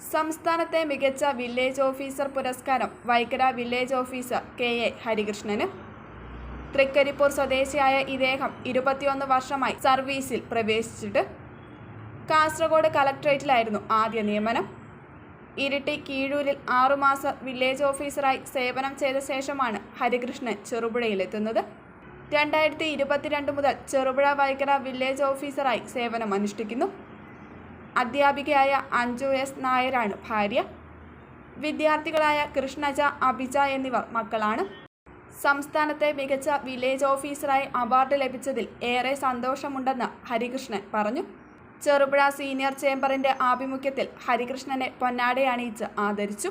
സംസ്ഥാനത്തെ മികച്ച village officer പുരസ്കാരം Vaikkara village officer K A ഹരികൃഷ്ണന്. Trikaripur സ്വദേശിയായ ഇദ്ദേഹം ഇരുപത്തിയൊന്ന് വർഷമായി സർവീസിൽ പ്രവേശിച്ചിട്ട് കാസർഗോഡ് കലക്ട്രേറ്റിലായിരുന്നു ആദ്യ നിയമനം. ഇരിട്ടി കീഴൂരിൽ ആറുമാസ വില്ലേജ് ഓഫീസറായി സേവനം ചെയ്ത ശേഷമാണ് ഹരികൃഷ്ണൻ ചെറുപുഴയിലെത്തുന്നത്. രണ്ടായിരത്തി ഇരുപത്തിരണ്ട് മുതൽ ചെറുപുഴ വൈക്കര വില്ലേജ് ഓഫീസറായി സേവനം അനുഷ്ഠിക്കുന്നു അധ്യാപികയായ അഞ്ജു എസ് നായരാണ് ഭാര്യ. വിദ്യാർത്ഥികളായ കൃഷ്ണജ അഭിജ എന്നിവർ മക്കളാണ്. സംസ്ഥാനത്തെ മികച്ച വില്ലേജ് ഓഫീസറായി അവാർഡ് ലഭിച്ചതിൽ ഏറെ സന്തോഷമുണ്ടെന്ന് ഹരികൃഷ്ണൻ പറഞ്ഞു. ചെറുപുഴ സീനിയർ ചേംബറിന്റെ ആഭിമുഖ്യത്തിൽ ഹരികൃഷ്ണനെ പൊന്നാടയണിയിച്ച് ആദരിച്ചു.